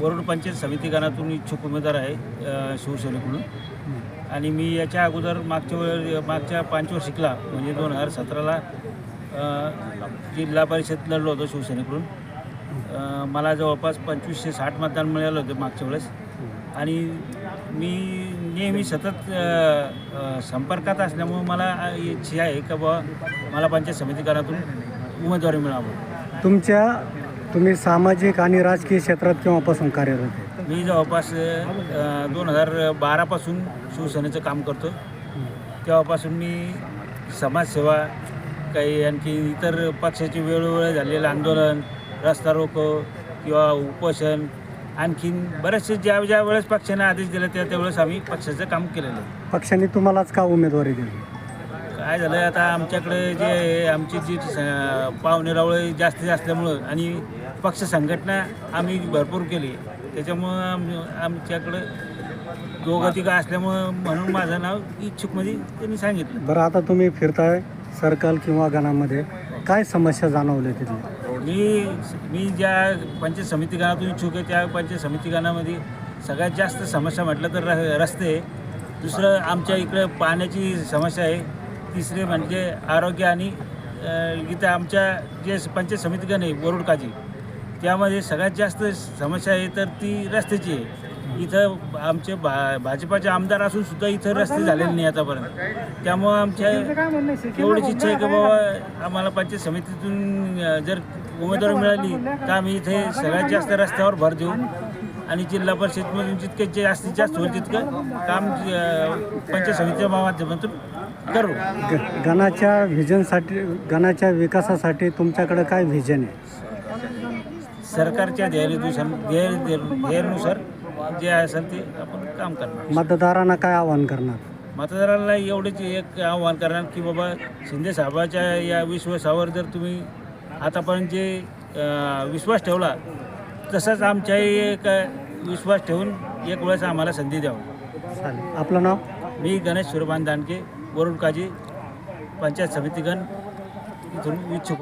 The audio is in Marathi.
वरुड पंचायत समिती गणातून इच्छुक उमेदवार आहे शिवसेनेकडून. आणि मी याच्या अगोदर मागच्या वेळ मागच्या पंचवार्षिकला म्हणजे दोन हजार सतराला जिल्हा परिषद लढलो होतो शिवसेनेकडून. मला जवळपास पंचवीसशे साठ मतदान मिळालं होतं मागच्या वेळेस. आणि मी नेहमी सतत संपर्कात असल्यामुळं मला इच्छा आहे का बुवा मला पंचायत समिती गणातून उमेदवारी मिळावं. तुमच्या तुम्ही सामाजिक आणि राजकीय क्षेत्रात केव्हापासून कार्यरत आहे? मी जवळपास दोन हजार बारापासून शिवसेनेचं काम करतो. तेव्हापासून मी समाजसेवा काही आणखी इतर पक्षाचे वेळोवेळ झालेलं आंदोलन रस्ता रोको किंवा उपोषण आणखीन बरेचसे ज्या ज्या वेळेस पक्षाने आदेश दिला त्या त्यावेळेस आम्ही पक्षाचं काम केलेलं आहे. पक्षाने तुम्हालाच का उमेदवारी दिली? काय झालं आता आमच्याकडे जे आमची जी स- पाहुणे रावळे जास्ती असल्यामुळं आणि पक्ष संघटना आम्ही भरपूर केली. त्याच्यामुळं आम आमच्याकडं दोघं तिघं असल्यामुळं म्हणून माझं नाव इच्छुकमध्ये त्यांनी सांगितलं. बरं आता तुम्ही फिरताय सर्कल किंवा गणामध्ये. काय समस्या जाणवल्या तिथल्या? मी मी ज्या पंचायत समिती गानातून इच्छुक आहे त्या पंचायत समिती गानामध्ये सगळ्यात जास्त समस्या म्हटलं तर रस्ते. दुसरं आमच्या इकडे पाण्याची समस्या आहे. तिसरे म्हणजे आरोग्य आणि इथं आमच्या जे पंचायत समिती गण आहे वरुड काजी त्यामध्ये सगळ्यात जास्त समस्या आहे तर ती रस्त्याची आहे. इथं आमचे भा भाजपाचे आमदार असून सुद्धा इथं रस्ते झालेले नाही आतापर्यंत. त्यामुळं आमच्या एवढीच इच्छा आहे की बाबा आम्हाला पंचायत समितीतून जर उमेदवारी मिळाली तर आम्ही इथे सगळ्यात जास्त रस्त्यावर भर देऊ. आणि जिल्हा परिषदमधून जितके जास्तीत जास्त होईल तितकं काम पंचायत समितीच्या माध्यमातून करू. ग गणाच्या व्हिजनसाठी गणाच्या विकासासाठी तुमच्याकडे काय व्हिजन आहे? सरकारच्या ध्येयानुसार ध्येय ध्येयानुसार जे असेल ते आपण काम करणार. मतदारांना काय आवाहन करणार? मतदारांना एवढेच एक आव्हान करणार की बाबा शिंदे साहेबाच्या या विश्वासावर जर तुम्ही आतापर्यंत जे अ, विश्वास ठेवला तसाच आमच्याही एक अ, विश्वास ठेवून एक वेळेस आम्हाला संधी द्यावं. चालेल. आपलं नाव? मी गणेश सूर्यमान दानके. वरुण काजी पंचायत समितीगण इथून इच्छुक